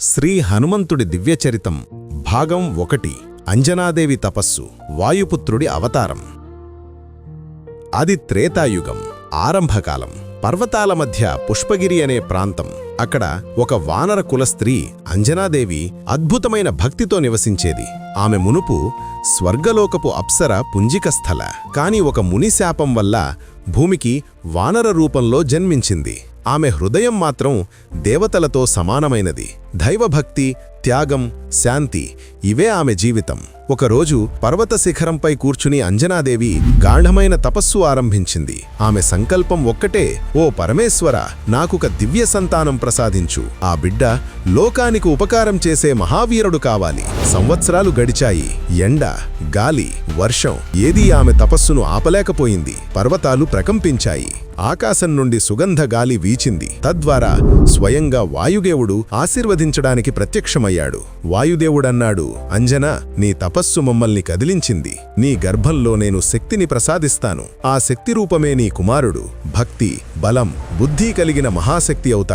శ్రీ హనుమంతుడి దివ్యచరితం భాగం ఒకటి అంజనాదేవి తపస్సు వాయుపుత్రుడి అవతారం. అది త్రేతాయుగం ఆరంభకాలం పర్వతాల మధ్య పుష్పగిరి అనే ప్రాంతం. అక్కడ ఒక వానర కుల స్త్రీ అంజనాదేవి అద్భుతమైన భక్తితో నివసించేది. ఆమె మునుపు స్వర్గలోకపు అప్సర పుంజికస్థల కాని ఒక ముని శాపం వల్ల భూమికి వానర రూపంలో జన్మించింది. ఆమె హృదయం మాత్రం దేవతలతో సమానమైనది. దైవభక్తి త్యాగం శాంతి ఇవే ఆమె జీవితం. ఒకరోజు పర్వత శిఖరంపై కూర్చుని అంజనాదేవి గాఢమైన తపస్సు ఆరంభించింది. ఆమె సంకల్పం ఒక్కటే ఓ పరమేశ్వర నాకొక దివ్య సంతానం ప్రసాదించు. ఆ బిడ్డ లోకానికి ఉపకారం చేసే మహావీరుడు కావాలి. సంవత్సరాలు గడిచాయి. ఎండ గాలి వర్షం ఏదీ ఆమె తపస్సును ఆపలేకపోయింది. పర్వతాలు ప్రకంపించాయి. ఆకాశం నుండి సుగంధ గాలి వీచింది. తద్వారా స్వయంగా వాయుదేవుడు ఆశీర్వదించడానికి ప్రత్యక్షమయ్యాడు. వాయుదేవుడన్నాడు అంజన నీ తప తపస్సు మమ్మల్ని కదిలించింది. నీ గర్భంలో నేను శక్తిని ప్రసాదిస్తాను. ఆ శక్తి రూపమే నీ కుమారుడు. భక్తి బలం బుద్ధి కలిగిన మహాశక్తి అవుతాడు.